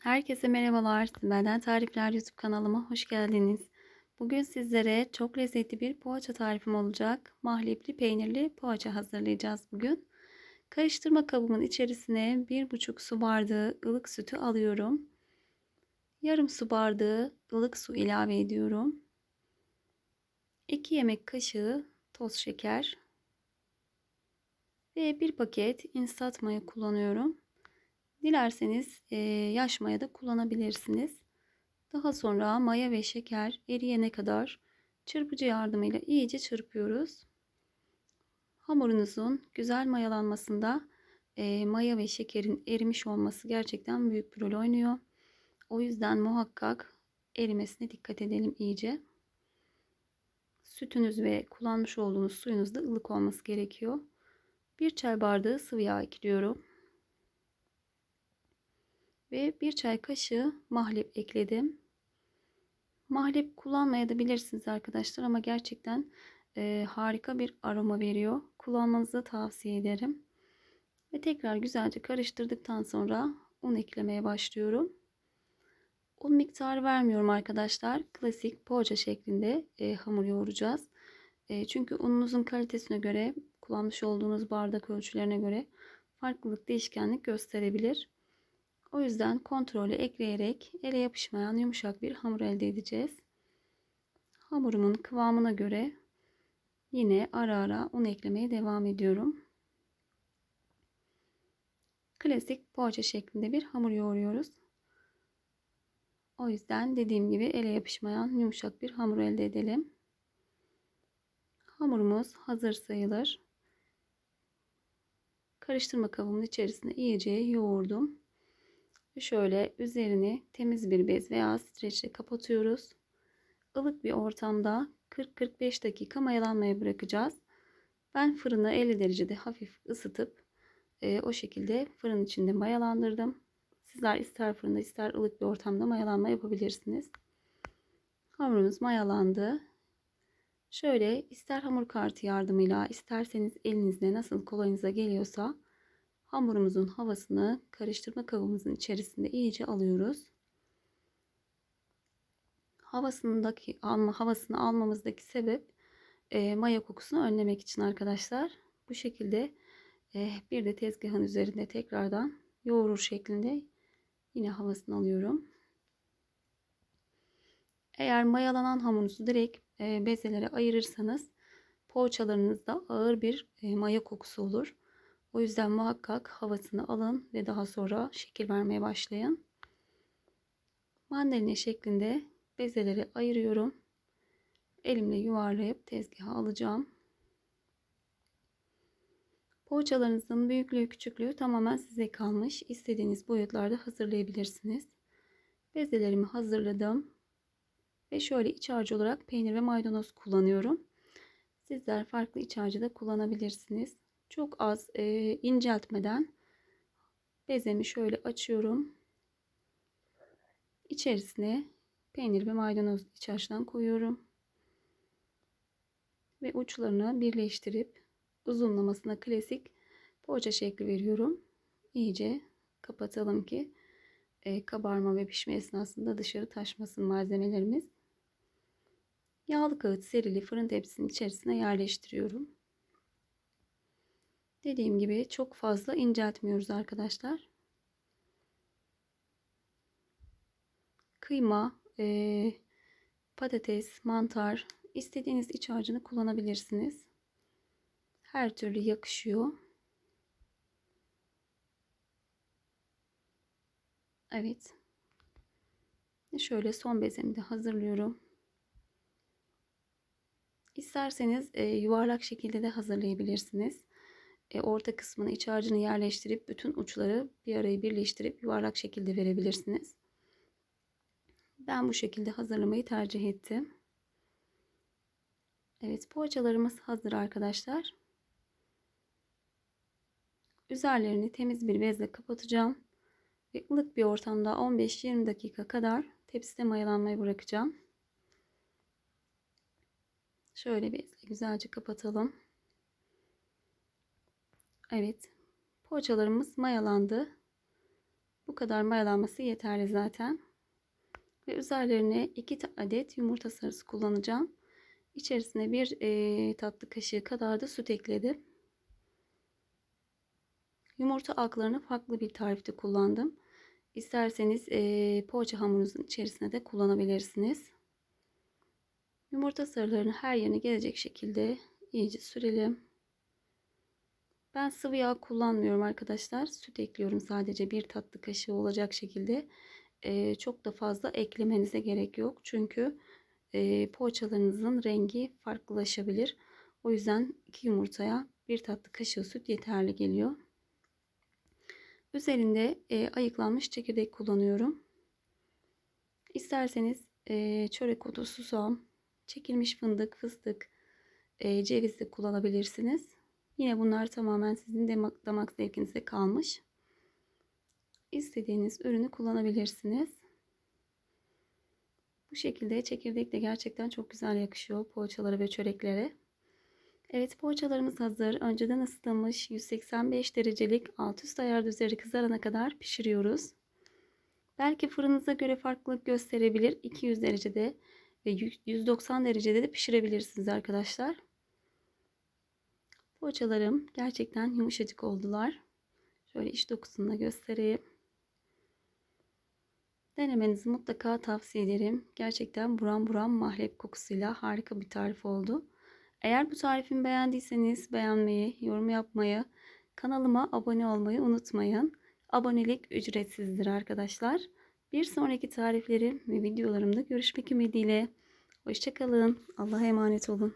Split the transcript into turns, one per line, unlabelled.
Herkese merhabalar. Sibel'den Tarifler YouTube kanalıma hoş geldiniz. Bugün sizlere çok lezzetli bir poğaça tarifim olacak. Mahlipli peynirli poğaça hazırlayacağız bugün. Karıştırma kabımın içerisine 1,5 su bardağı ılık sütü alıyorum. Yarım su bardağı ılık su ilave ediyorum. 2 yemek kaşığı toz şeker ve 1 paket instant maya kullanıyorum. Dilerseniz e, yaş maya da kullanabilirsiniz. Daha sonra maya ve şeker eriyene kadar çırpıcı yardımıyla iyice çırpıyoruz. Hamurunuzun güzel mayalanmasında e, maya ve şekerin erimiş olması gerçekten büyük bir rol oynuyor. O yüzden muhakkak erimesine dikkat edelim iyice. Sütünüz ve kullanmış olduğunuz suyunuz da ılık olması gerekiyor. Bir çay bardağı sıvı yağ ekliyorum ve bir çay kaşığı mahlep ekledim. Mahlep kullanmaya da bilirsiniz arkadaşlar ama gerçekten e, harika bir aroma veriyor. Kullanmanızı tavsiye ederim. Ve tekrar güzelce karıştırdıktan sonra un eklemeye başlıyorum. Un miktarı vermiyorum arkadaşlar. Klasik poğaça şeklinde e, hamur yoğuracağız. E, çünkü ununuzun kalitesine göre, kullanmış olduğunuz bardak ölçülerine göre farklılık, değişkenlik gösterebilir. O yüzden kontrolü ekleyerek ele yapışmayan yumuşak bir hamur elde edeceğiz. Hamurumun kıvamına göre yine ara ara un eklemeye devam ediyorum. Klasik poğaça şeklinde bir hamur yoğuruyoruz. O yüzden dediğim gibi ele yapışmayan yumuşak bir hamur elde edelim. Hamurumuz hazır sayılır. Karıştırma kabımın içerisine iyice yoğurdum. Şöyle üzerini temiz bir bez veya streçle kapatıyoruz. Ilık bir ortamda 40-45 dakika mayalanmaya bırakacağız. Ben fırını 50 derecede hafif ısıtıp e, o şekilde fırın içinde mayalandırdım. Sizler ister fırında ister ılık bir ortamda mayalanma yapabilirsiniz. Hamurumuz mayalandı. Şöyle ister hamur kartı yardımıyla isterseniz elinizle nasıl kolayınıza geliyorsa hamurumuzun havasını karıştırma kabımızın içerisinde iyice alıyoruz. Havasındaki alma havasını almamızdaki sebep e, maya kokusunu önlemek için arkadaşlar. Bu şekilde e, bir de tezgahın üzerinde tekrardan yoğurur şeklinde yine havasını alıyorum. Eğer mayalanan hamurunuzu direkt e, bezelere ayırırsanız poğaçalarınızda ağır bir e, maya kokusu olur. O yüzden muhakkak havasını alın ve daha sonra şekil vermeye başlayın. Mandalina şeklinde bezeleri ayırıyorum. Elimle yuvarlayıp tezgaha alacağım. Poğaçalarınızın büyüklüğü küçüklüğü tamamen size kalmış. İstediğiniz boyutlarda hazırlayabilirsiniz. Bezelerimi hazırladım. Ve şöyle iç harcı olarak peynir ve maydanoz kullanıyorum. Sizler farklı iç harcı da kullanabilirsiniz çok az e, inceltmeden bezemi şöyle açıyorum. İçerisine peynir ve maydanoz iç harçtan koyuyorum. Ve uçlarını birleştirip uzunlamasına klasik poğaça şekli veriyorum. İyice kapatalım ki e, kabarma ve pişme esnasında dışarı taşmasın malzemelerimiz. Yağlı kağıt serili fırın tepsisinin içerisine yerleştiriyorum. Dediğim gibi çok fazla inceltmiyoruz arkadaşlar. Kıyma, e, patates, mantar istediğiniz iç harcını kullanabilirsiniz. Her türlü yakışıyor. Evet. Şöyle son bezemi de hazırlıyorum. İsterseniz e, yuvarlak şekilde de hazırlayabilirsiniz e, orta kısmına iç harcını yerleştirip bütün uçları bir araya birleştirip yuvarlak şekilde verebilirsiniz. Ben bu şekilde hazırlamayı tercih ettim. Evet poğaçalarımız hazır arkadaşlar. Üzerlerini temiz bir bezle kapatacağım. Ve ılık bir ortamda 15-20 dakika kadar tepside mayalanmaya bırakacağım. Şöyle bezle güzelce kapatalım. Evet. Poğaçalarımız mayalandı. Bu kadar mayalanması yeterli zaten. Ve üzerlerine 2 adet yumurta sarısı kullanacağım. İçerisine bir e, tatlı kaşığı kadar da süt ekledim. Yumurta aklarını farklı bir tarifte kullandım. İsterseniz e, poğaça hamurunuzun içerisine de kullanabilirsiniz. Yumurta sarılarını her yerine gelecek şekilde iyice sürelim. Ben sıvı yağ kullanmıyorum arkadaşlar. Süt ekliyorum sadece bir tatlı kaşığı olacak şekilde. E, çok da fazla eklemenize gerek yok. Çünkü e, poğaçalarınızın rengi farklılaşabilir. O yüzden iki yumurtaya bir tatlı kaşığı süt yeterli geliyor. Üzerinde e, ayıklanmış çekirdek kullanıyorum. İsterseniz e, çörek otu, susam, çekilmiş fındık, fıstık, e, ceviz de kullanabilirsiniz. Yine bunlar tamamen sizin damak, damak zevkinize kalmış. İstediğiniz ürünü kullanabilirsiniz. Bu şekilde çekirdek de gerçekten çok güzel yakışıyor poğaçalara ve çöreklere. Evet poğaçalarımız hazır. Önceden ısıtılmış 185 derecelik alt üst ayarda üzeri kızarana kadar pişiriyoruz. Belki fırınıza göre farklılık gösterebilir. 200 derecede ve 190 derecede de pişirebilirsiniz arkadaşlar. Poğaçalarım gerçekten yumuşacık oldular. Şöyle iç dokusunu da göstereyim. Denemenizi mutlaka tavsiye ederim. Gerçekten buram buram mahlep kokusuyla harika bir tarif oldu. Eğer bu tarifimi beğendiyseniz beğenmeyi, yorum yapmayı, kanalıma abone olmayı unutmayın. Abonelik ücretsizdir arkadaşlar. Bir sonraki tariflerim ve videolarımda görüşmek ümidiyle. Hoşçakalın. Allah'a emanet olun.